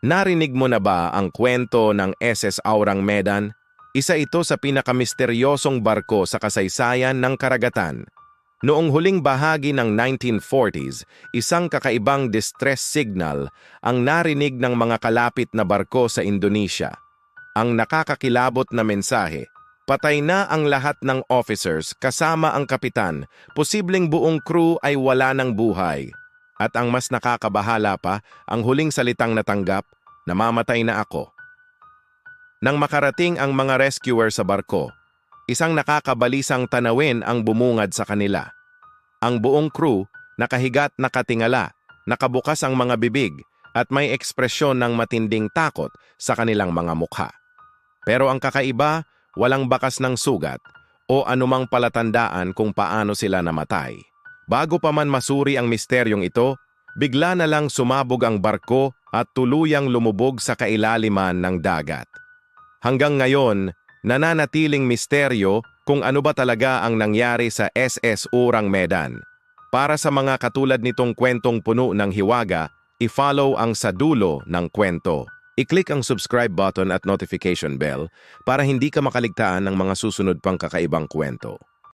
Narinig mo na ba ang kwento ng SS Aurang Medan? Isa ito sa pinakamisteryosong barko sa kasaysayan ng karagatan. Noong huling bahagi ng 1940s, isang kakaibang distress signal ang narinig ng mga kalapit na barko sa Indonesia. Ang nakakakilabot na mensahe, patay na ang lahat ng officers kasama ang kapitan, posibleng buong crew ay wala ng buhay. At ang mas nakakabahala pa, ang huling salitang natanggap, namamatay na ako. Nang makarating ang mga rescuer sa barko, isang nakakabalisang tanawin ang bumungad sa kanila. Ang buong crew, nakahigat nakatingala, nakabukas ang mga bibig, at may ekspresyon ng matinding takot sa kanilang mga mukha. Pero ang kakaiba, walang bakas ng sugat o anumang palatandaan kung paano sila namatay. Bago pa man masuri ang misteryong ito, bigla na lang sumabog ang barko at tuluyang lumubog sa kailaliman ng dagat. Hanggang ngayon, nananatiling misteryo kung ano ba talaga ang nangyari sa SS Urang Medan. Para sa mga katulad nitong kwentong puno ng hiwaga, i-follow ang sa dulo ng kwento. I-click ang subscribe button at notification bell para hindi ka makaligtaan ng mga susunod pang kakaibang kwento.